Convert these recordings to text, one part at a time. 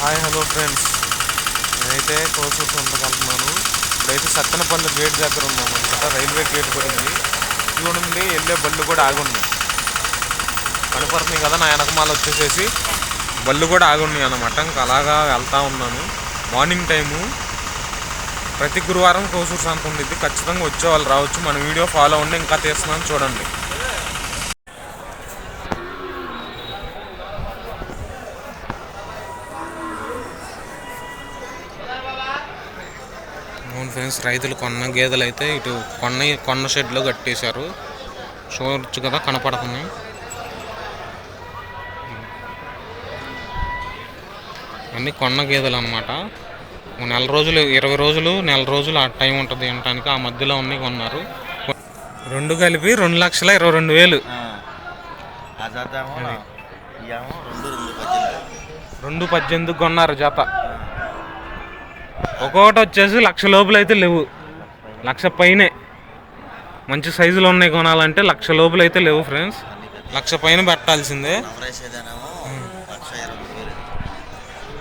Hi hello friends. నేనైతే కోసూరు ఉండగలుగుతున్నాను ఇప్పుడైతే Sattenapalli gate దగ్గర ఉన్నాం అనమాట రైల్వే గేట్ కూడా ఉంది చూడండి వెళ్ళే బళ్ళు కూడా ఆగున్నాయి. కనపడుతున్నాయి కదా నా వెనకమాల వచ్చేసేసి బళ్ళు కూడా ఆగున్నాయి అనమాట ఇంకా అలాగా వెళ్తూ ఉన్నాను. Morning time. ప్రతి గురువారం కోసూరు సంత ఉండిద్ది. ఖచ్చితంగా వచ్చే వాళ్ళు రావచ్చు. మన వీడియో ఫాలో ఉండి ఇంకా తీస్తున్నాను చూడండి అవును ఫ్రెండ్స్ రైతులు కొన్న గేదెలు అయితే ఇటు కొన్న కొన్న షెడ్లో కట్టేశారు. చూడొచ్చు కదా కనపడుతున్నాయి అన్నీ కొన్న గేదెలు అనమాట నెల రోజులు ఇరవై రోజులు నెల రోజులు ఆ టైం ఉంటుంది తినడానికి ఆ మధ్యలో ఉన్నాయి కొన్నారు. రెండు కలిపి రెండు లక్షల ఇరవై రెండు వేలు. రెండు పద్దెనిమిది కొన్నారు జత. ఒక్కొక్కటి వచ్చేసి లక్ష లోపల అయితే లేవు. లక్ష పైనే. మంచి సైజులో ఉన్నాయి కొనాలంటే లక్ష లోపల అయితే లేవు ఫ్రెండ్స్. లక్ష పైన పెట్టాల్సిందే.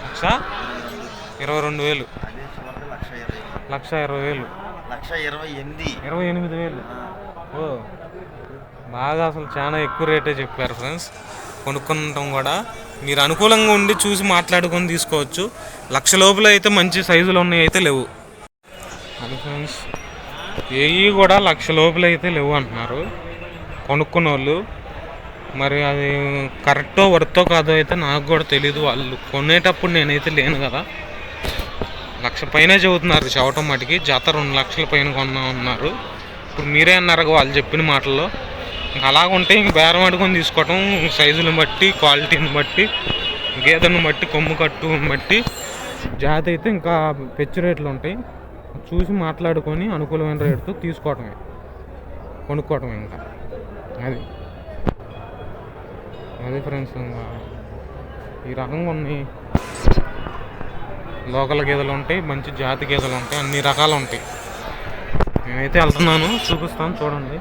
లక్ష? ఇరవై రెండు వేలు. లక్ష ఇరవై లక్ష ఇరవై వేలు. లక్ష ఇరవై ఎనిమిది ఇరవై ఎనిమిది వేలు. ఓ. బాగా అసలు చాలా ఎక్కువ రేటే చెప్పారు ఫ్రెండ్స్. కొనుక్కుంటాం కూడా. మీరు అనుకూలంగా ఉండి చూసి మాట్లాడుకొని తీసుకోవచ్చు. లక్ష లోపల అయితే మంచి సైజులు ఉన్నాయి అయితే లేవు. అది ఫ్రెండ్స్ ఏవి కూడా లక్ష లోపల అయితే లేవు అంటున్నారు. కొనుక్కున్న వాళ్ళు మరి అది కరెక్టో వర్తో కాదో అయితే నాకు కూడా తెలీదు. వాళ్ళు కొనేటప్పుడు నేనైతే లేను కదా. లక్ష పైన చెబుతున్నారు చవటం మటుకి. జత రెండు లక్షల పైన కొన్నా ఉన్నారు. ఇప్పుడు మీరే అన్నారు వాళ్ళు చెప్పిన మాటల్లో. ఇంకా అలాగుంటే ఇంక బేరం అడుగుని తీసుకోవటం సైజుని బట్టి క్వాలిటీని బట్టి గేదెను బట్టి కొమ్ము కట్టుని బట్టి. జాతి అయితే ఇంకా పెచ్చు రేట్లు ఉంటాయి. చూసి మాట్లాడుకొని అనుకూలమైన రేటుతో తీసుకోవటమే. కొనుక్కోవటమే ఇంకా. అది. అది ఫ్రెండ్స్ ఇంకా ఈ రకంగా ఉన్నాయి లోకల్ గేదెలు ఉంటాయి మంచి జాతి గేదెలు ఉంటాయి అన్ని రకాలు ఉంటాయి. నేనైతే వెళ్తున్నాను చూపిస్తాను చూడండి.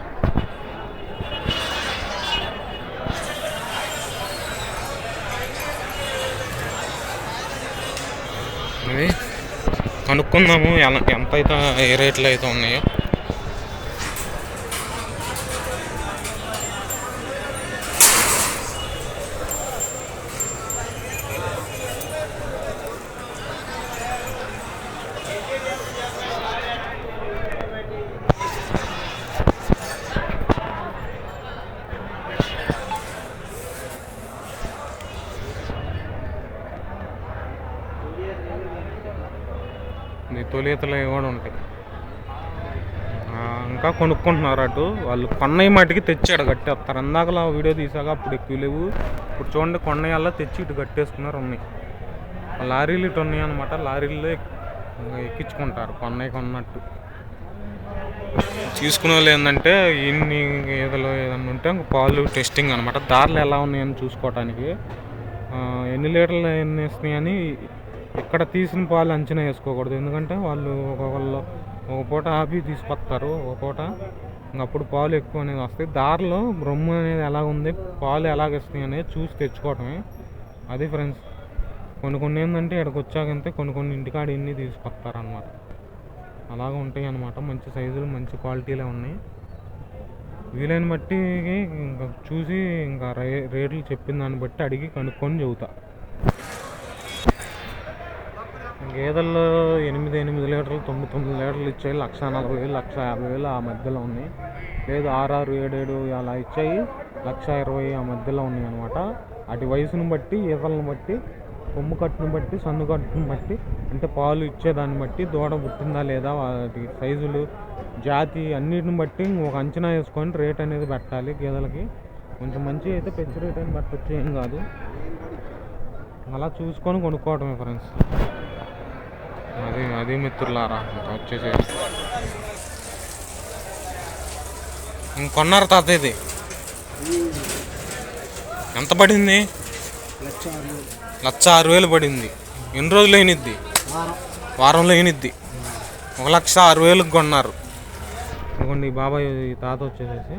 కనుక్కుందాము. ఎలా ఎంత అయితే ఏ రేట్లు అయితే ఉన్నాయో ఈ తొలితలు కూడా ఉంటాయి. ఇంకా కొనుక్కుంటున్నారు అటు. వాళ్ళు కొన్నయ్య మటుకి తెచ్చి అక్కడ కట్టేస్తారు. అందాకలా వీడియో తీసాక అప్పుడు ఎక్కువ లేవు. ఇప్పుడు చూడండి కొన్నయ్యల్లా తెచ్చి ఇటు కట్టేసుకున్నారు ఉన్నాయి ఆ లారీలు ఇటు ఉన్నాయి అనమాట లారీల్లో ఎక్కించుకుంటారు కొన్నయ్య కొన్నట్టు. తీసుకునే వాళ్ళు ఏంటంటే ఇన్ని గేదెలు ఏదన్నా ఉంటే పాలు టెస్టింగ్ అనమాట దారులు ఎలా ఉన్నాయని చూసుకోవటానికి. ఎన్ని లీటర్లు ఎన్ని వేస్తున్నాయని ఇక్కడ తీసిన పాలు అంచనా వేసుకోకూడదు. ఎందుకంటే వాళ్ళు ఒక్కొక్కళ్ళు ఒక పూట ఆపి తీసుకొస్తారు ఒక పూట. ఇంక అప్పుడు పాలు ఎక్కువ అనేది వస్తాయి. దారిలో బ్రొమ్ము అనేది ఎలా ఉంది పాలు ఎలాగ ఇస్తాయి అనేది చూసి తెచ్చుకోవటమే. అది ఫ్రెండ్స్ కొన్ని కొన్ని ఏంటంటే ఇక్కడికి వచ్చాకంటే కొన్ని కొన్ని ఇంటికాడ ఇన్ని తీసుకొస్తారనమాట అలాగ ఉంటాయి అన్నమాట. మంచి సైజులు మంచి క్వాలిటీలే ఉన్నాయి. వీలైన బట్టి ఇంకా చూసి ఇంకా రే రేట్లు చెప్పిన దాన్ని బట్టి అడిగి కనుక్కొని చెబుతా. గేదెల్లో ఎనిమిది ఎనిమిది లీటర్లు తొమ్మిది తొమ్మిది లీటర్లు ఇచ్చాయి లక్ష నలభై వేలు లక్ష యాభై వేలు ఆ మధ్యలో ఉన్నాయి. లేదు ఆరు ఏడేడు ఏడు ఏడు అలా ఇచ్చాయి లక్ష ఇరవై ఆ మధ్యలో ఉన్నాయి అనమాట అటు వయసును బట్టి ఈతలను బట్టి కొమ్ము కట్టును బట్టి సన్ను కట్టును బట్టి అంటే పాలు ఇచ్చేదాన్ని బట్టి దూడ పుట్టిందా లేదా వాటి సైజులు జాతి అన్నిటిని బట్టి ఒక అంచనా వేసుకొని రేట్ అనేది పెట్టాలి గేదెలకి. కొంచెం మంచి అయితే పెంచి రేట్ అని పెట్టచ్చు ఏం కాదు. అలా చూసుకొని కొనుక్కోవటమే ఫ్రెండ్స్ అది అది మిత్రులారా ఇంకా వచ్చేసి ఇంకొన్నారు తాత ఇది. ఎంత పడింది? లక్ష ఆరు వేలు పడింది. ఎన్ని రోజులు అయినిద్ది? వారంలో అయినిద్ది. ఒక లక్ష ఆరు వేలకు కొన్నారు. ఇదిగోండి ఈ బాబాయ్ ఈ తాత వచ్చేసేసి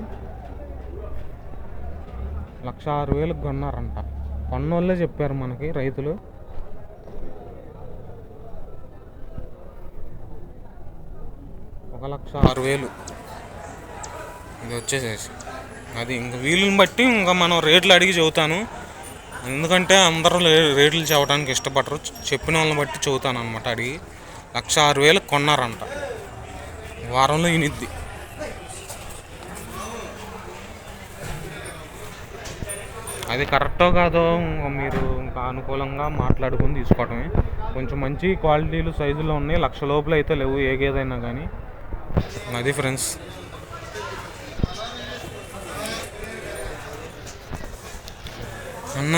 లక్ష ఆరు వేలకు కొన్నారంట. కొన్నోళ్ళే చెప్పారు మనకి రైతులు. ఒక లక్ష ఆరు వేలు. ఇది వచ్చేసేసి. అది ఇంక వీలుని బట్టి ఇంకా మనం రేట్లు అడిగి చెబుతాను. ఎందుకంటే అందరూ రేట్లు చెప్పడానికి ఇష్టపడరు. చెప్పిన వాళ్ళని బట్టి చెబుతాను అనమాట అడిగి. లక్ష ఆరు వేలు కొన్నారంట. వారంలో ఇనిద్ది. అది కరెక్టో కాదో ఇంకా మీరు ఇంకా అనుకూలంగా మాట్లాడుకొని తీసుకోవటమే. కొంచెం మంచి క్వాలిటీలు సైజులో ఉన్నాయి. లక్ష లోపల అయితే లేవు ఏ గేదైనా కానీ అది ఫ్రెండ్స్. అన్న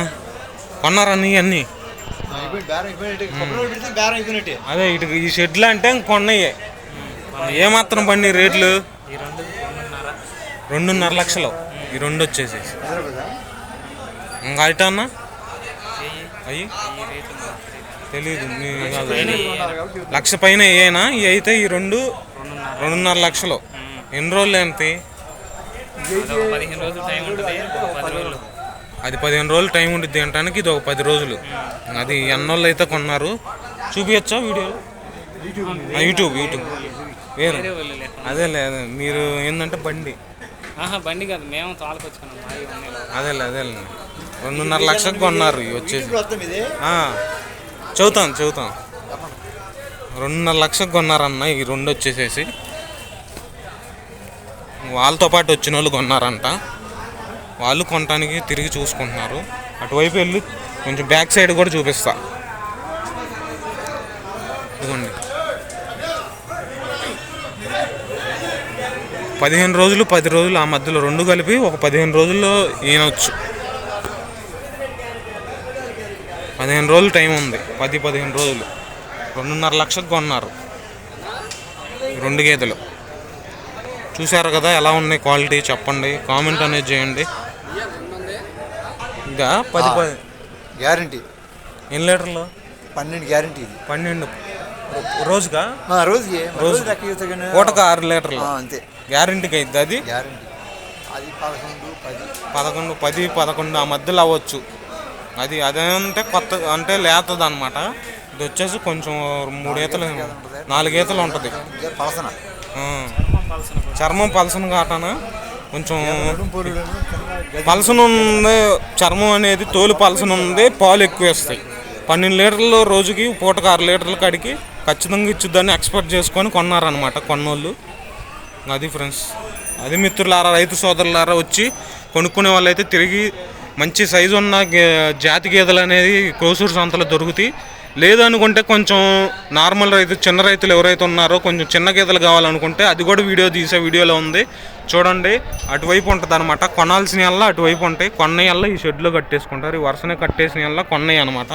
కొన్నారన్న ఇవన్నీ అదే ఇటు ఈ షెడ్లు అంటే ఇంక కొన్నయ్యే. ఏమాత్రం పండి రేట్లు? రెండున్నర. లక్షలు. ఈ రెండు వచ్చేసి ఇంకా అయితే అన్న? అయ్యి? తెలీదు. లక్ష పైన ఏనా ఇవి అయితే ఈ రెండు రెండున్నర. లక్షలు. ఎన్ని రోజులు ఎంత అది పదిహేను రోజులు టైం ఉంటుంది అంటానికి ఇది ఒక పది రోజులు. అది ఎన్నోళ్ళు అయితే కొన్నారు. చూపించచ్చా వీడియో యూట్యూబ్ యూట్యూబ్. వేరు. అదే లేదు మీరు ఏంటంటే బండి. ఆహా బండి కాదు మేము తోలుకొచ్చుకున్నాం. అదేలే అదేలే రెండున్నర లక్షలకు కొన్నారు వచ్చేసి. చదువుతాం చదువుతాం రెండున్నర లక్షకు కొన్నారన్న ఈ రెండు వచ్చేసేసి. వాళ్ళతో పాటు వచ్చిన వాళ్ళు కొన్నారంట. వాళ్ళు కొనడానికి తిరిగి చూసుకుంటున్నారు. అటువైపు వెళ్ళి కొంచెం బ్యాక్ సైడ్ కూడా చూపిస్తా. ఇదిగోండి. పదిహేను రోజులు పది రోజులు ఆ మధ్యలో రెండు కలిపి ఒక పదిహేను రోజుల్లో ఈయనొచ్చు. పదిహేను రోజులు టైం ఉంది. పది పదిహేను రోజులు. రెండున్నర లక్షలకు కొన్నారు. రెండు గేదెలు. చూశారు కదా ఎలా ఉన్నాయి క్వాలిటీ చెప్పండి కామెంట్ అనేది చేయండి. ఇంకా పది పది. గ్యారంటీ. ఎన్ని లీటర్లు? పన్నెండు గ్యారంటీ పన్నెండు. రోజుగా రోజుకి? రోజు పూటకు ఆరు లీటర్లు. అంతే. గ్యారంటీకి అయితే అది? గ్యారంటీ. అది పదకొండు పది. పదకొండు పది పదకొండు ఆ మధ్యలో అవ్వచ్చు. అది అదేంటే కొత్త అంటే లేతది అనమాట ఇది వచ్చేసి కొంచెం మూడు ఈతలు నాలుగు ఈతలు ఉంటుంది. పలసన. చర్మం పలసన కాటన? కొంచెం పలసన ఉంది చర్మం అనేది తోలు పలసన ఉంది పాలు ఎక్కువ వేస్తాయి పన్నెండు లీటర్లు రోజుకి పూటకు ఆరు లీటర్ల కాడికి ఖచ్చితంగా ఇచ్చుద్దని ఎక్స్పెక్ట్ చేసుకొని కొన్నారనమాట కొన్నోళ్ళు. అది ఫ్రెండ్స్. అది మిత్రులారా రైతు సోదరులారా వచ్చి కొనుక్కునే వాళ్ళైతే తిరిగి మంచి సైజు ఉన్న జాతి గేదెలు అనేది కోసూరు సంతలో దొరుకుతాయి. లేదనుకుంటే కొంచెం నార్మల్ రైతు చిన్న రైతులు ఎవరైతే ఉన్నారో కొంచెం చిన్న గేదెలు కావాలనుకుంటే అది కూడా వీడియో తీసే వీడియోలో ఉంది. చూడండి అటువైపు ఉంటుంది అనమాట కొనాల్సిన వల్ల అటువైపు ఉంటాయి. కొన్నయ్యల్ల ఈ షెడ్లో కట్టేసుకుంటారు. ఈ వరుసనే కట్టేసిన వల్ల కొన్నయ్య అనమాట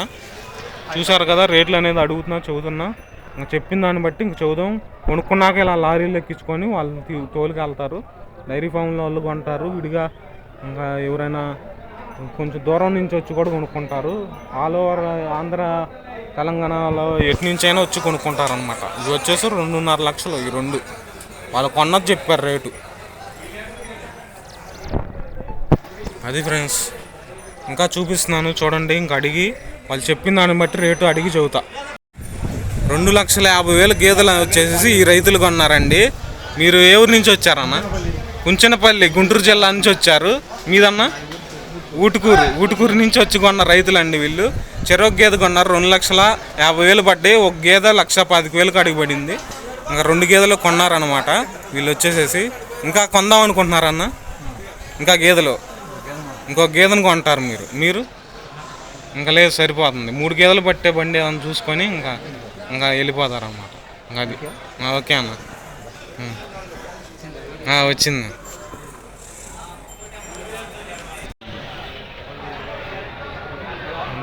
చూసారు కదా రేట్లు అనేది అడుగుతున్నా చదువుతున్నా ఇంకా చెప్పిన దాన్ని బట్టి ఇంక చదువుదాం కొనుక్కున్నాక ఇలా లారీలు ఎక్కించుకొని వాళ్ళు తోలుకెళ్తారు డైరీ ఫామ్లో వాళ్ళు కొంటారు. విడిగా ఇంకా ఎవరైనా కొంచెం దూరం నుంచి వచ్చి కూడా కొనుక్కుంటారు. ఆల్ ఓవర్ ఆంధ్ర తెలంగాణలో ఎటు నుంచైనా అయినా వచ్చి కొనుక్కుంటారనమాట ఇవి ఇది వచ్చేసి రెండున్నర లక్షలు ఈ రెండు. వాళ్ళు కొన్నది చెప్పారు రేటు. అది ఫ్రెండ్స్ ఇంకా చూపిస్తున్నాను చూడండి ఇంకా అడిగి వాళ్ళు చెప్పిన దాన్ని బట్టి రేటు అడిగి చెబుతా. రెండు లక్షల యాభై వేలు గేదెలు వచ్చేసి ఈ రైతులు కొన్నారండి. మీరు ఏ ఊరి నుంచి వచ్చారన్న? కుంచనపల్లి గుంటూరు జిల్లా నుంచి వచ్చారు. మీదన్నా? ఊటుకూరు ఊటుకూరు నుంచి వచ్చి కొన్న రైతులండి వీళ్ళు. చెరొక గేదె కొన్నారు రెండు లక్షల యాభై వేలు పడ్డాయి. ఒక గేదె లక్ష పాతిక వేలకు అడిగి పడింది ఇంకా రెండు గేదెలు కొన్నారనమాట వీళ్ళు వచ్చేసేసి ఇంకా కొందాం అనుకుంటున్నారన్న. ఇంకా గేదెలు. ఇంకో గేదెను కొంటారు మీరు. మీరు? ఇంకా లేదు సరిపోతుంది. మూడు గేదెలు పట్టే బండి ఏదైనా చూసుకొని ఇంకా ఇంకా వెళ్ళిపోతారు అన్నమాట ఇంకా అది. ఓకే అన్న. వచ్చింది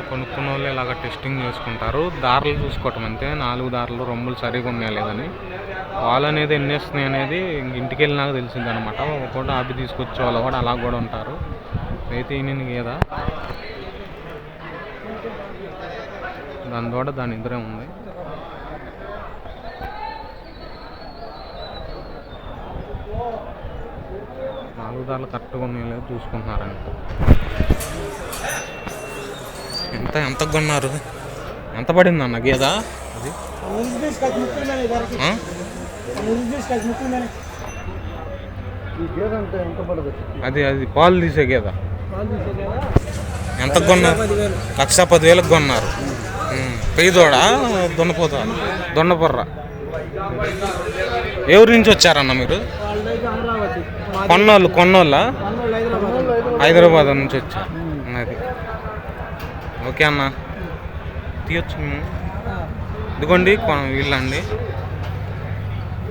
కొనుక్కున్న వాళ్ళు ఇలాగ టెస్టింగ్ చేసుకుంటారు? దారులు చూసుకోవటం అంతే. నాలుగు దారులు రొమ్ములు సరిగా ఉన్నాయా లేదని. వాళ్ళు అనేది ఎన్ని వేస్తున్నాయి అనేది ఇంటికి వెళ్ళినాక తెలిసింది అనమాట ఒకటి ఆపి తీసుకొచ్చే వాళ్ళు కూడా అలా కూడా ఉంటారు. అయితే ఈయన గేదా? దాని తోట దాని ఇద్దరే ఉంది. నాలుగు దారులు కరెక్ట్గా ఉన్నాయి లేదు చూసుకుంటున్నారండి ఎంత ఎంత కొన్నారు? ఎంత పడింది అన్న గేద? అది? అది అది పాలు తీసే గేద? ఎంత కొన్నారు? లక్ష పదివేలకు కొన్నారు. పెయ్యదోడ దున్నపోత దున్నపొర్ర ఎవరి నుంచి వచ్చారన్న మీరు? కొన్నోళ్ళు కొన్నోళ్ళ? హైదరాబాద్ నుంచి వచ్చారు. ఓకే అన్న. తీయొచ్చు మేము. ఇదిగోండి కొ- వీళ్ళండి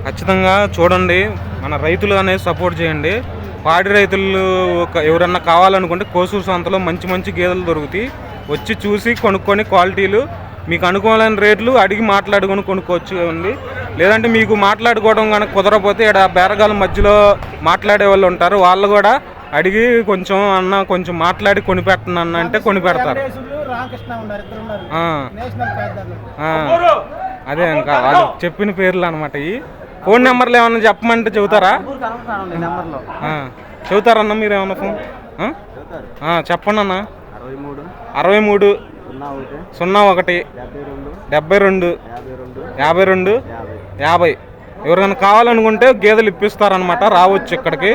ఖచ్చితంగా చూడండి మన రైతులు అనేది సపోర్ట్ చేయండి. పాడి రైతులు ఒక- ఎవరన్నా కావాలనుకుంటే కోసూరు సంతలో మంచి మంచి గేదెలు దొరుకుతాయి. వచ్చి చూసి కొనుక్కొని క్వాలిటీలు మీకు అనుకూలమైన రేట్లు అడిగి మాట్లాడుకొని కొనుక్కోవచ్చు అండి. లేదంటే మీకు మాట్లాడుకోవడం కనుక కుదరకపోతే ఇక్కడ బేరగాల మధ్యలో మాట్లాడే వాళ్ళు ఉంటారు. వాళ్ళు కూడా అడిగి కొంచెం అన్న కొంచెం మాట్లాడి కొనిపెట్టను అన్న అంటే కొనిపెడతారు. అదే ఇంకా వాళ్ళు చెప్పిన పేర్లు అనమాట ఈ. ఫోన్ నెంబర్లు ఏమన్నా చెప్పమంటే చెబుతారా? చెబుతారన్న మీరు ఏమన్నా ఫోన్? చెప్పండి అన్న. అరవై మూడు. సున్నా ఒకటి. డెబ్బై రెండు. యాభై రెండు. యాభై ఎవరికైనా కావాలనుకుంటే గేదెలు ఇప్పిస్తారనమాట రావచ్చు ఇక్కడికి.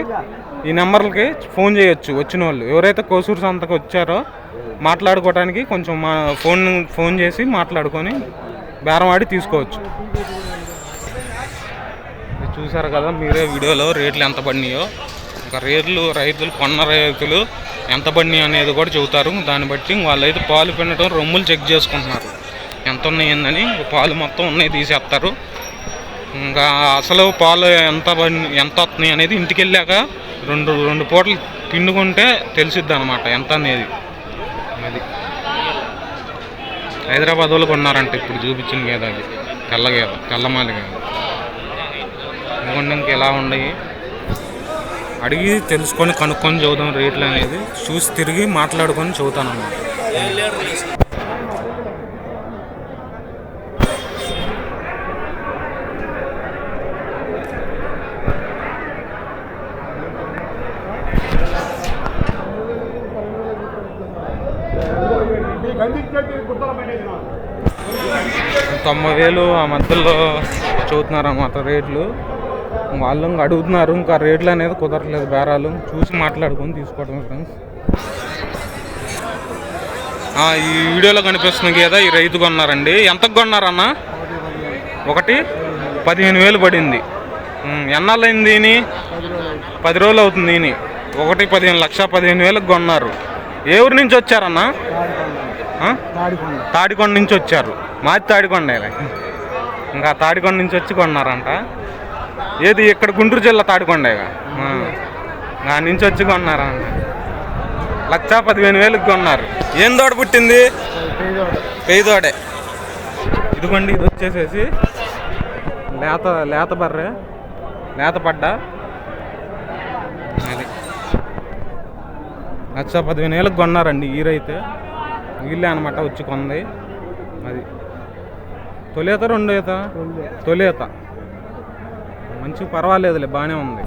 ఈ నెంబర్లకి ఫోన్ చేయొచ్చు వచ్చిన వాళ్ళు. ఎవరైతే కోసూరు సంతకు వచ్చారో మాట్లాడుకోవడానికి కొంచెం మా ఫోన్ ఫోన్ చేసి మాట్లాడుకొని బేరం ఆడి తీసుకోవచ్చు. చూసారు కదా మీరే వీడియోలో రేట్లు ఎంత పడినాయో. ఇంకా రేట్లు రైతులు కొన్న రైతులు ఎంత పడినాయి అనేది కూడా చెబుతారు. దాన్ని బట్టి వాళ్ళైతే పాలు పిండటం రొమ్ములు చెక్ చేసుకుంటున్నారు. ఎంత ఉన్నాయి ఏందని పాలు మొత్తం ఉన్నాయి తీసేస్తారు. ఇంకా అసలు పాలు ఎంత ఎంత వస్తున్నాయి అనేది ఇంటికి వెళ్ళాక రెండు రెండు పూటలు పిండుకుంటే తెలిసిద్ది అనమాట ఎంత అనేది. అది. హైదరాబాద్ వాళ్ళు కొన్నారంట ఇప్పుడు చూపించిన గేద అది. తెల్ల గేద తెల్లమాలి గేద ఎందుకంటే ఎలా ఉన్నాయి? అడిగి తెలుసుకొని కనుక్కొని చదువుదాం రేట్లు అనేది. చూసి తిరిగి మాట్లాడుకొని చదువుతాను అన్నమాట తొంభై వేలు ఆ మధ్యలో చదువుతున్నారు అన్నమాట రేట్లు. వాళ్ళు ఇంకా అడుగుతున్నారు ఇంకా రేట్లు అనేది కుదరట్లేదు బేరాలు. చూసి మాట్లాడుకొని తీసుకోవడం ఫ్రెండ్స్. ఈ వీడియోలో కనిపిస్తున్న గేద ఈ రైతు కొన్నారండి. ఎంతకు కొన్నారన్న? ఒకటి? పదిహేను వేలు పడింది. ఉమ్, ఎన్నాళ్ళు అయింది దీని పది రోజులు అవుతుంది దీని ఒకటి పదిహేను లక్ష పదిహేను వేలకు కొన్నారు. ఏ ఊరి నుంచి వచ్చారన్న? తాడికొండ నుంచి వచ్చారు. మాది తాడికొండ ఇంకా తాడికొండ నుంచి వచ్చి కొన్నారంట. ఏది ఇక్కడ గుంటూరు జిల్లా తాడికొండేగా ఆ. నుంచి వచ్చి కొన్నారంట. లక్ష పదిహేను వేలకు కొన్నారు. ఏం తోడ పుట్టింది? పెయ్యి ఇదిగోండి ఇది వచ్చేసేసి లేత లేత బర్రె లేత పడ్డ. అది. లక్ష పదిహేను వేలకు కొన్నారండి ఈరైతే వీళ్ళే అనమాట వచ్చి కొంది. అది. తొలేత రెండో ఈత తొలేత. మంచి పర్వాలేదులే బాగానే ఉంది.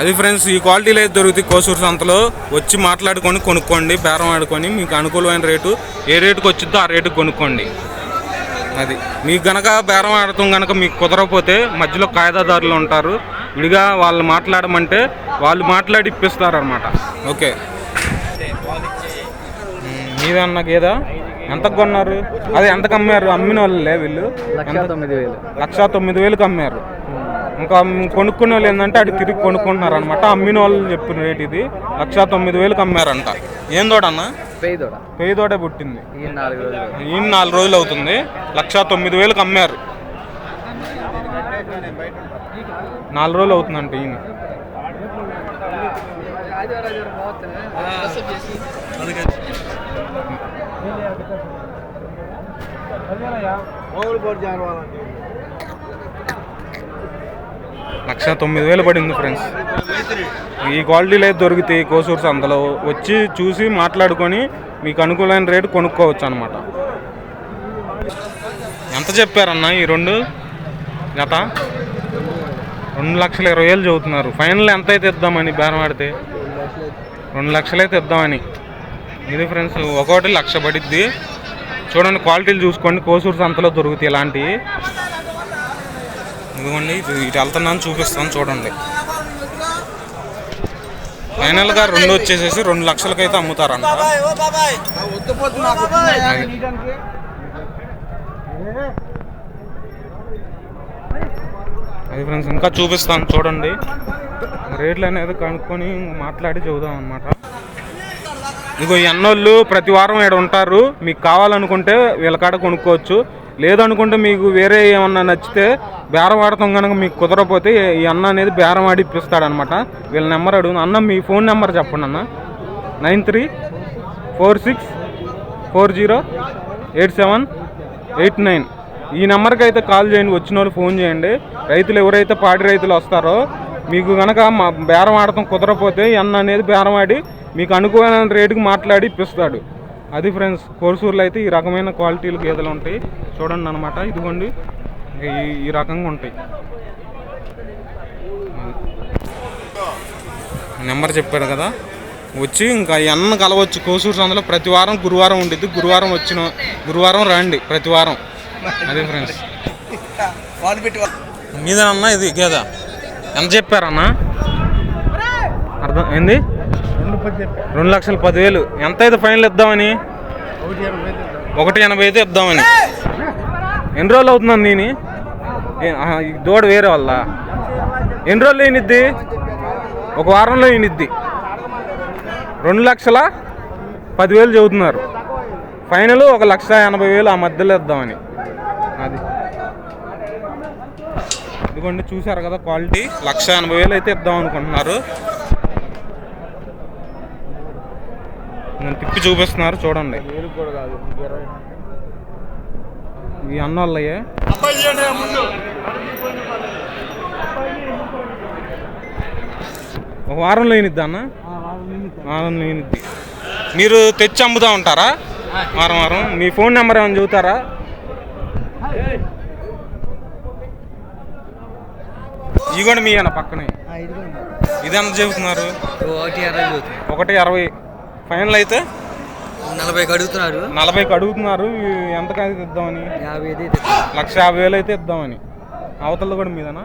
అది ఫ్రెండ్స్ ఈ క్వాలిటీలో అయితే దొరుకుతాయి కోసూరు సంతలో వచ్చి మాట్లాడుకొని కొనుక్కోండి బేరం ఆడుకొని మీకు అనుకూలమైన రేటు ఏ రేటుకి వచ్చిద్దో ఆ రేటుకి కొనుక్కోండి. అది. మీకు గనక బేరం ఆడటం గనక మీకు కుదరకపోతే మధ్యలో కాయిదాదారులు ఉంటారు విడిగా వాళ్ళు మాట్లాడమంటే వాళ్ళు మాట్లాడి ఇప్పిస్తారనమాట ఓకే. ఉమ్, మీదన్న గేదా? ఎంతకు కొన్నారు? అది ఎంతకు అమ్మారు అమ్మిన వాళ్ళే వీళ్ళు. లక్ష తొమ్మిది వేలు. లక్ష తొమ్మిది వేలకు అమ్మారు. ఇంకా కొనుక్కునే వాళ్ళు ఏంటంటే అటు తిరిగి కొనుక్కుంటున్నారు అనమాట అమ్మిన వాళ్ళు చెప్పిన రేట్ ఇది. లక్ష తొమ్మిది వేలకు అమ్మారంట. ఏం తోడన్న పేదోడ పేయి తోటే పుట్టింది. ఈ నాలుగు రోజులు. ఈయన నాలుగు రోజులు అవుతుంది. లక్ష తొమ్మిది వేలకు అమ్మారు. నాలుగు రోజులు అవుతుందంట ఈయన. లక్ష తొమ్మిది వేలు పడింది ఫ్రెండ్స్. ఈ క్వాలిటీలో అయితే దొరుకుతాయి కోసూరు సంతలో వచ్చి చూసి మాట్లాడుకొని మీకు అనుకూలమైన రేటు కొనుక్కోవచ్చు అనమాట ఎంత చెప్పారన్న ఈ రెండు? జత రెండు లక్షల ఇరవై వేలు చదువుతున్నారు. ఫైనల్ ఎంత అయితే ఇద్దామని బేరం ఆడితే? రెండు లక్షలు అయితే ఇద్దామని ఇది ఫ్రెండ్స్ ఒకటి లక్ష పడిద్ది. చూడండి క్వాలిటీలు చూసుకోండి. కోసూరు సంతలో దొరుకుతాయి ఇలాంటివి ఇదిగోండి ఇటు వెళ్తున్నాను చూపిస్తాను చూడండి. ఫైనల్గా రెండు వచ్చేసేసి రెండు లక్షలకైతే అమ్ముతారంట. అది ఫ్రెండ్స్ ఇంకా చూపిస్తాను చూడండి. రేట్లు అనేది కనుక్కొని మాట్లాడి చెబుదాం అనమాట ఇదిగో ఈ అన్నోళ్ళు ప్రతి వారం ఇక్కడ ఉంటారు. మీకు కావాలనుకుంటే వీళ్ళ కాడ కొనుక్కోవచ్చు. లేదనుకుంటే మీకు వేరే ఏమన్నా నచ్చితే బేరం ఆడతాం కనుక మీకు కుదరకపోతే ఈ అన్న అనేది బేరం ఆడి ఇప్పిస్తాడనమాట. వీళ్ళ నెంబర్ అడుగు. అన్న మీ ఫోన్ నెంబర్ చెప్పండి అన్న. Nine three four six four zero eight seven eight nine. ఈ నెంబర్కి అయితే కాల్ చేయండి. వచ్చిన వాళ్ళు ఫోన్ చేయండి. రైతులు ఎవరైతే పాడి రైతులు వస్తారో మీకు కనుక మా బేరం ఆడటం కుదరకపోతే ఈ అన్న అనేది బేరం ఆడి మీకు అనుకూలమైన రేటుకి మాట్లాడి ఇప్పిస్తాడు. అది ఫ్రెండ్స్ కోర్సూరులో అయితే ఈ రకమైన క్వాలిటీలు గేదెలు ఉంటాయి. చూడండి అనమాట ఇదిగోండి. ఈ ఈ రకంగా ఉంటాయి. నెంబర్ చెప్పాడు కదా. వచ్చి ఇంకా ఈ అన్న కలవచ్చు. కోసూరు సందులో ప్రతి వారం గురువారం ఉండిద్ది. గురువారం వచ్చిన గురువారం రండి. ప్రతి వారం. అదే ఫ్రెండ్స్. మీదేనన్నా ఇది గేదా? ఎంత చెప్పారన్నా? అర్థం ఏంది? రెండు లక్షల పదివేలు. ఎంత అయితే ఫైనల్ ఇద్దామని? ఒకటి ఎనభై అయితే ఇద్దామని. ఎన్ని రోజులు అవుతుందని నేను దూడ వేరే వాళ్ళ. ఎన్ని రోజులు అయినిద్ది ఒక వారంలో అయినిద్ది రెండు లక్షల పదివేలు చెబుతున్నారు. ఫైనల్ ఒక లక్ష ఎనభై వేలు ఆ మధ్యలో ఇద్దామని. అది. ఇదిగోండి చూసారు కదా క్వాలిటీ. లక్ష ఎనభై వేలు అయితే ఇద్దాం అనుకుంటున్నారు. నేను తిప్పి చూపిస్తున్నారు చూడండి. ఈ అన్న వాళ్ళయ్యే ఒక వారంలో అయినిద్ది అన్న? వారంలో అయినిద్ది మీరు తెచ్చి అమ్ముతా ఉంటారా? వారం వారం. మీ ఫోన్ నెంబర్ ఏమైనా చెబుతారా ఇవి కూడా మీ అన్న పక్కనే. ఇది ఎంత చెబుతున్నారు? ఒకటి అరవై. ఫైనల్ అయితే నలభైకి అడుగుతున్నారు నలభైకి అడుగుతున్నారు ఎంతకైతే ఇద్దామని యాభై లక్ష యాభై వేలు అయితే ఇద్దామని. అవతల కూడా మీదనా?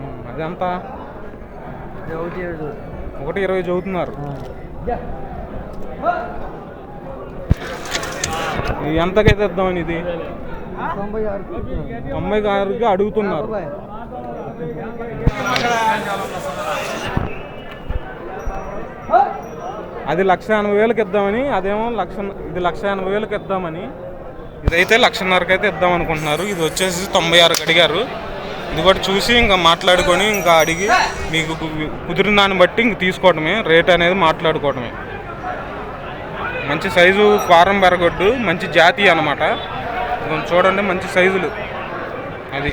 ఉమ్, అది ఎంత ఒకటి ఇరవై చదువుతున్నారు. ఎంతకైతే ఇద్దామని ఇది? తొంభై ఆరుకి అడుగుతున్నారు. అది లక్ష ఎనభై వేలకు ఇద్దామని అదేమో లక్ష ఇది లక్ష ఎనభై వేలకు ఇద్దామని. ఇదైతే లక్షన్నరకు అయితే ఇద్దాం అనుకుంటున్నారు. ఇది వచ్చేసి తొంభై ఆరుకి అడిగారు. ఇది కూడా చూసి ఇంకా మాట్లాడుకొని ఇంకా అడిగి మీకు కుదిరిన దాన్ని బట్టి ఇంక తీసుకోవటమే. రేట్ అనేది మాట్లాడుకోవటమే. మంచి సైజు ఫారం బెరగొడ్డు మంచి జాతి అనమాట చూడండి మంచి సైజులు. అది.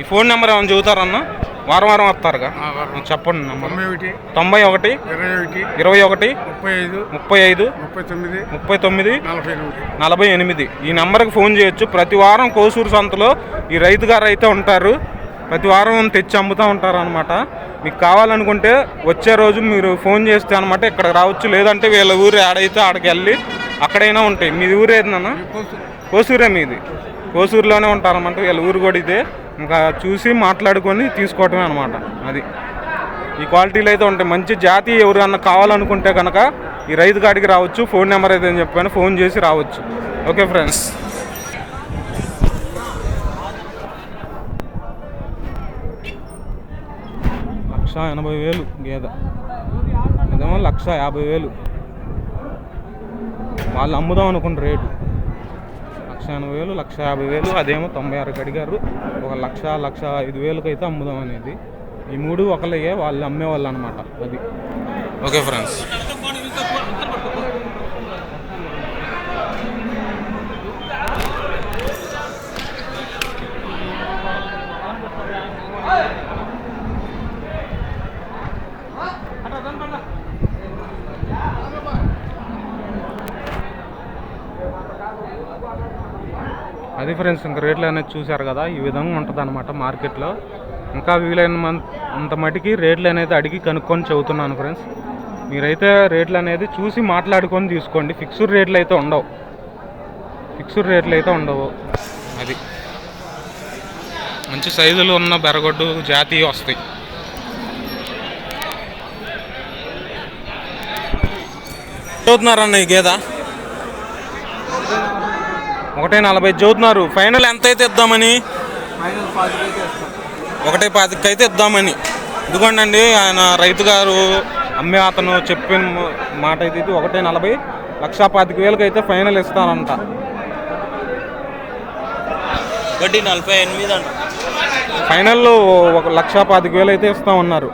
ఈ ఫోన్ నెంబర్ ఏమైనా చెబుతారన్నా? వారం వారం వస్తారుగా? చెప్పండి తొంభై ఒకటి తొంభై ఒకటి ఇరవై ఒకటి ఇరవై ఒకటి ముప్పై ఐదు ముప్పై ఐదు ముప్పై తొమ్మిది ముప్పై తొమ్మిది నలభై ఎనిమిది. ఈ నెంబర్కి ఫోన్ చేయొచ్చు. ప్రతి వారం కోసూరు సంతలో ఈ రైతు గారు అయితే ఉంటారు. ప్రతి వారం తెచ్చి అమ్ముతూ ఉంటారు అనమాట మీకు కావాలనుకుంటే వచ్చే రోజు మీరు ఫోన్ చేస్తే అనమాట ఇక్కడ రావచ్చు. లేదంటే వీళ్ళ ఊరు ఆడైతే ఆడికి వెళ్ళి అక్కడైనా ఉంటాయి. మీది ఊరు ఏదన్నా కోసూరే మీది. కోసూరులోనే ఉంటారన్నమాట. వీళ్ళ ఊరు కూడా ఇదే. ఇంకా చూసి మాట్లాడుకొని తీసుకోవటమే అనమాట అది. ఈ క్వాలిటీలు అయితే ఉంటాయి. మంచి జాతి ఎవరికన్నా కావాలనుకుంటే కనుక ఈ రైతు కాడికి రావచ్చు ఫోన్ నెంబర్ అయితే అని చెప్పాను ఫోన్ చేసి రావచ్చు. Okay friends. లక్ష ఎనభై వేలు గేదె. నిజమో లక్ష యాభై వేలు. వాళ్ళు అమ్ముదాం అనుకున్న రేటు. లక్ష ఎనభై వేలు లక్ష యాభై వేలు అదేమో తొంభై ఆరుకి అడిగారు. ఒక లక్ష లక్ష ఐదు వేలకు అయితే అమ్ముదాం అనేది. ఈ మూడు ఒకలయ్యే వాళ్ళు అమ్మేవాళ్ళు అనమాట అది. Okay friends. ఫ్రెండ్స్ ఇంకా రేట్లు అనేది చూశారు కదా ఈ విధంగా ఉంటుంది అనమాట మార్కెట్లో. ఇంకా వీలైన అంత మటుకి రేట్లు అనేది అడిగి కనుక్కొని చెబుతున్నాను ఫ్రెండ్స్ మీరైతే రేట్లు అనేది చూసి మాట్లాడుకొని తీసుకోండి. ఫిక్స్డ్ రేట్లు అయితే ఉండవు. ఫిక్స్డ్ రేట్లు అయితే ఉండవు. అది. మంచి సైజులు ఉన్న బెరగొడ్డు జాతీయ వస్తాయి. చదువుతున్నారన్న ఈ గేదా? ఒకటే నలభై చదువుతున్నారు. ఫైనల్ ఎంత అయితే ఇద్దామని? ఒకటే పాతికి అయితే ఇద్దామని. ఇదిగోండి ఆయన రైతు గారు అమ్మే అతను చెప్పిన మాట అయితే ఇది. ఒకటే నలభై లక్షా పాతిక వేలకు అయితే ఫైనల్ ఇస్తారంట. ఒకటి నలభై ఎనిమిది అంట. ఫైనల్లో ఒక లక్షా పాతిక వేలు అయితే ఇస్తామన్నారు.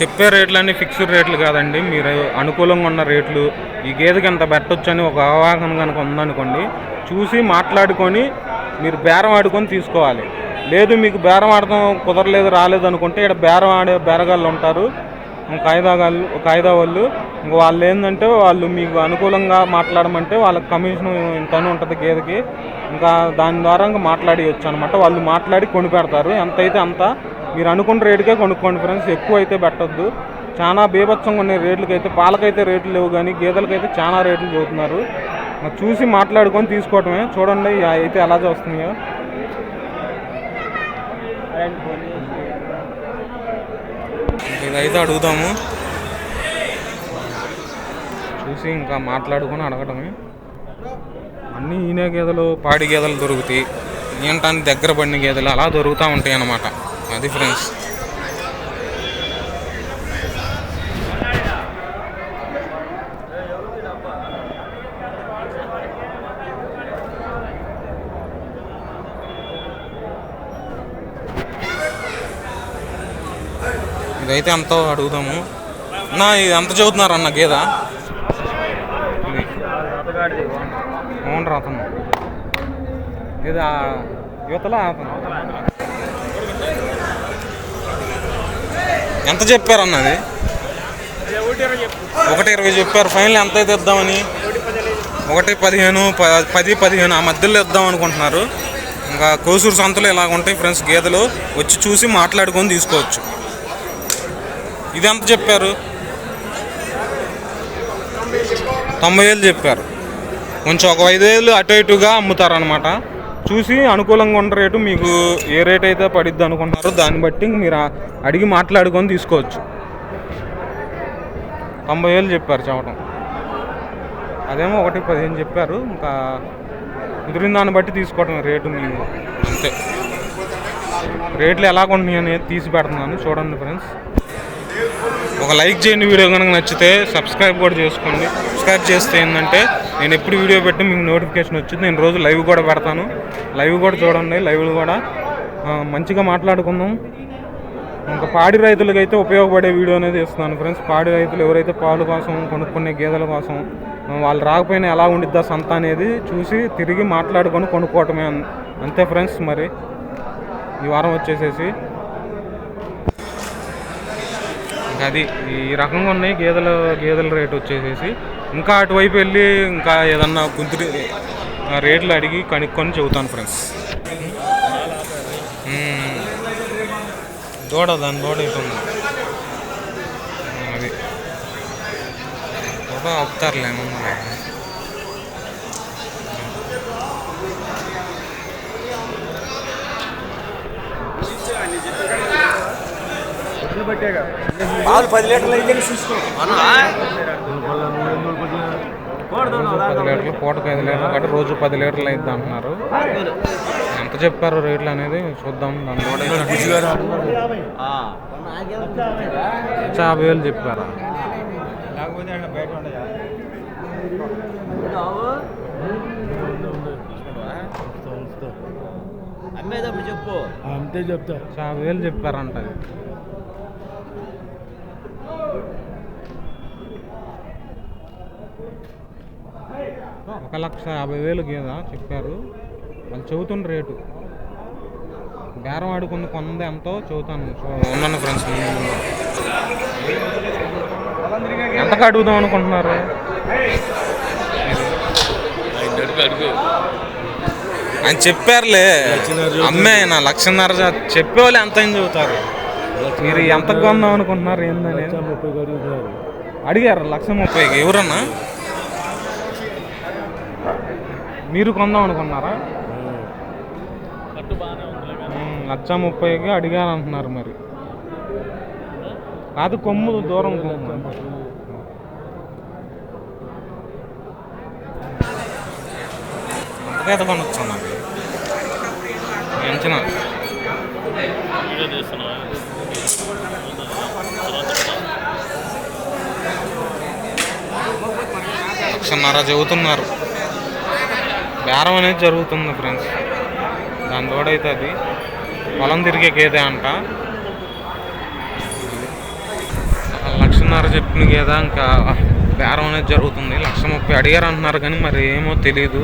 చెప్పే రేట్లన్నీ ఫిక్స్డ్ రేట్లు కాదండి. మీరు అనుకూలంగా ఉన్న రేట్లు ఈ గేదెకి ఎంత పెట్టొచ్చు అని ఒక అవగాహన కనుక ఉందనుకోండి చూసి మాట్లాడుకొని మీరు బేరం ఆడుకొని తీసుకోవాలి. లేదు మీకు బేరం ఆడటం కుదరలేదు రాలేదు అనుకుంటే ఇక్కడ బేరం ఆడే బేరగాళ్ళు ఉంటారు. కాయిదాగాళ్ళు కాయిదా వాళ్ళు. ఇంక వాళ్ళు ఏంటంటే వాళ్ళు మీకు అనుకూలంగా మాట్లాడమంటే వాళ్ళకి కమిషన్ ఇంతనే ఉంటుంది గేదెకి. ఇంకా దాని ద్వారా ఇంకా మాట్లాడేయచ్చు అనమాట వాళ్ళు మాట్లాడి కొని పెడతారు. ఎంత అయితే అంత మీరు అనుకున్న రేటుకే కొనుక్కోండి ఫ్రెండ్స్. ఎక్కువ అయితే పెట్టద్దు. చాలా బీభత్సంగా ఉన్నాయి రేట్లకి అయితే పాలకైతే రేట్లు లేవు కానీ గేదెలకైతే చాలా రేట్లు చెబుతున్నారు మరి చూసి మాట్లాడుకొని తీసుకోవటమే. చూడండి అయితే ఎలా చూస్తున్నాయో. ఇదైతే అడుగుతాము చూసి ఇంకా మాట్లాడుకొని అడగటమే. అన్నీ ఈనే గేదెలు పాడి గేదెలు దొరుకుతాయి. ఏంటాన్ని దగ్గర పడిన గేదెలు అలా దొరుకుతూ ఉంటాయి అన్నమాట అది ఫ్రెండ్స్ ఇదైతే ఎంతో అడుగుదాము. నా ఇది ఎంత చదువుతున్నారు అన్న గీత? అవును అతను. ఇది యువతలా ఎంత చెప్పారు అన్నది ఒకటి ఇరవై చెప్పారు. ఫైనల్ ఎంత అయితే ఇద్దామని? ఒకటి పదిహేను ప- పది పదిహేను. ఆ మధ్యలో ఇద్దాం అనుకుంటున్నారు. ఇంకా కోసూరు సంతలో ఇలాగ ఉంటాయి ఫ్రెండ్స్ గేదెలు వచ్చి చూసి మాట్లాడుకొని తీసుకోవచ్చు. ఇది ఎంత చెప్పారు? తొంభై వేలు చెప్పారు. కొంచెం ఒక ఐదు వేలు అటు ఇటుగా అమ్ముతారనమాట చూసి అనుకూలంగా ఉన్న రేటు మీకు ఏ రేట్ అయితే పడిద్ది అనుకుంటున్నారో దాన్ని బట్టి మీరు అడిగి మాట్లాడుకొని తీసుకోవచ్చు. తొంభై వేలు చెప్పారు చెప్పడం అదేమో ఒకటి పదిహేను చెప్పారు. ఇంకా కుదిరిన దాన్ని బట్టి తీసుకోవడం రేటు మీకు అంతే. రేట్లు ఎలా కొంటున్నాయి అనేది తీసి పెడుతున్నాను. చూడండి ఫ్రెండ్స్. ఒక లైక్ చేయండి వీడియో కనుక నచ్చితే సబ్స్క్రైబ్ కూడా చేసుకోండి. సబ్స్క్రైబ్ చేస్తే ఏంటంటే నేను ఎప్పుడు వీడియో పెట్టి మీకు నోటిఫికేషన్ వచ్చింది. నేను రోజు లైవ్ కూడా పెడతాను. లైవ్ కూడా చూడండి. లైవ్ కూడా మంచిగా మాట్లాడుకుందాం. ఇంకా పాడి రైతులకు అయితే ఉపయోగపడే వీడియో అనేది ఇస్తున్నాను ఫ్రెండ్స్. పాడి రైతులు ఎవరైతే పాలు కోసం కొనుక్కునే గేదెల కోసం వాళ్ళు రాకపోయినా ఎలా ఉండిద్దా సంత అనేది చూసి తిరిగి మాట్లాడుకొని కొనుక్కోవటమే అంతే ఫ్రెండ్స్ మరి. ఈ వారం వచ్చేసేసి ఇంకా అది ఈ రకంగా ఉన్నాయి. గేదెల గేదెల రేట్ వచ్చేసేసి ఇంకా అటువైపు వెళ్ళి ఇంకా ఏదన్నా గుంతురి రేట్లు అడిగి కనుక్కొని చెబుతాను ఫ్రెండ్స్. దూడ దాని దూడ ఇటు అది. దూడ ఆపుతారులే పాలు పది లీటర్లు అయితే పది లీటర్లు పూటకు ఐదు లీటర్లు కాబట్టి రోజు పది లీటర్లు అయితే అంటున్నారు. ఎంత చెప్పారు రేట్లు అనేది చూద్దాం. దాని కూడా యాభై వేలు చెప్పారా అమ్మేదప్పుడు చెప్పు అంతే చెప్తా యాభై వేలు చెప్పారంట. ఒక లక్ష యాభై వేలు గేద చెప్పారు. వాళ్ళు చెబుతున్న రేటు. బేరం ఆడుకుంది కొంద ఎంతో చెబుతాను. ఉన్నాను ఫ్రెండ్స్ ఎంతకు అడుగుదాం అనుకుంటున్నారు? ఆయన చెప్పారులే. అమ్మే ఆయన లక్షన్నర చెప్పేవాళ్ళు ఎంత చెబుతారు. మీరు ఎంత కొందాం అనుకుంటున్నారు ఏందని. అడిగారు లక్ష ముప్పైకి ఎవరన్నా? మీరు కొందాం అనుకున్నారా? లక్ష ముప్పైకి అడిగాను అంటున్నారు మరి. కాదు కొమ్ము దూరం కొమ్ము. ఎంత కొనొచ్చు నాకు అంచనా లక్షన్నర చెబుతున్నారు. బేరం అనేది జరుగుతుంది ఫ్రెండ్స్. దాని తోడైతే అది. పొలం తిరిగే గేదే అంట. లక్షన్నర చెప్పిన గేదా ఇంకా బేరం అనేది జరుగుతుంది. లక్ష ముప్పై అడిగారు అంటున్నారు కానీ మరి ఏమో తెలియదు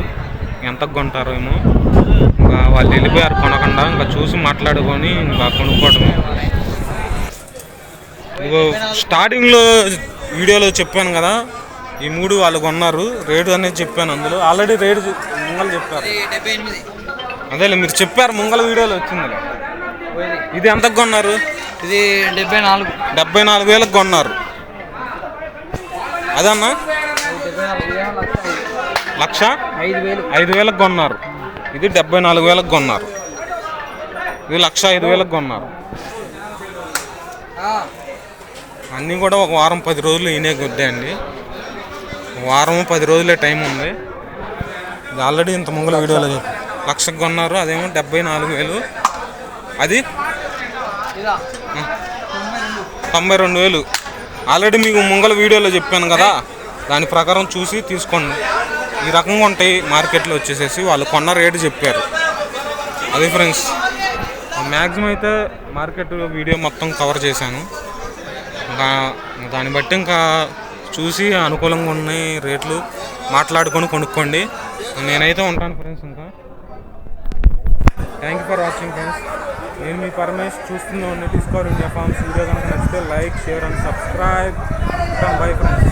ఎంత కొంటారో ఏమో. ఇంకా వాళ్ళు వెళ్ళిపోయారు కొనకుండా. ఇంకా చూసి మాట్లాడుకొని ఇంకా కొనుక్కోవటమే. ఇగో స్టార్టింగ్లో వీడియోలో చెప్పాను కదా. ఈ మూడు వాళ్ళు కొన్నారు. రేటు అనేది చెప్పాను అందులో. ఆల్రెడీ రేటు ముంగలు చెప్పారు. అదేలే మీరు చెప్పారు ముంగల వీడియోలో వచ్చింది ఇది ఎంతకు కొన్నారు? ఇది డెబ్బై నాలుగు. డెబ్బై నాలుగు వేలకు కొన్నారు. అదన్నా? లక్ష? ఐదు వేలు ఐదు వేలకు కొన్నారు. ఇది డెబ్బై నాలుగు వేలకు కొన్నారు. ఇది లక్ష ఐదు వేలకు కొన్నారు. అన్నీ కూడా ఒక వారం పది రోజులు ఈయనే గుద్దాయండి వారం పది రోజులే టైం ఉంది. ఆల్రెడీ ఇంత ముంగల వీడియోలో చెప్పు లక్షకు కొన్నారు అదేమో డెబ్బై నాలుగు వేలు. అది? తొంభై రెండు వేలు. ఆల్రెడీ మీకు ముంగల వీడియోలో చెప్పాను కదా. దాని ప్రకారం చూసి తీసుకోండి. ఈ రకంగా ఉంటాయి మార్కెట్లో వచ్చేసేసి. వాళ్ళు కొన్న రేటు చెప్పారు. అది ఫ్రెండ్స్ మ్యాక్సిమం అయితే మార్కెట్ వీడియో మొత్తం కవర్ చేశాను. ఇంకా దాన్ని బట్టి ఇంకా చూసి అనుకూలంగా ఉన్నాయి రేట్లు మాట్లాడుకొని కొనుక్కోండి. నేనైతే ఉంటాను ఫ్రెండ్స్ ఇంకా. Thank you for watching friends నేను మీ పరమేష్ చూస్తున్న డిస్కవర్ ఇండియా ఫార్మ్స్ వీడియో కనుక నచ్చితే like share and subscribe. Bye friends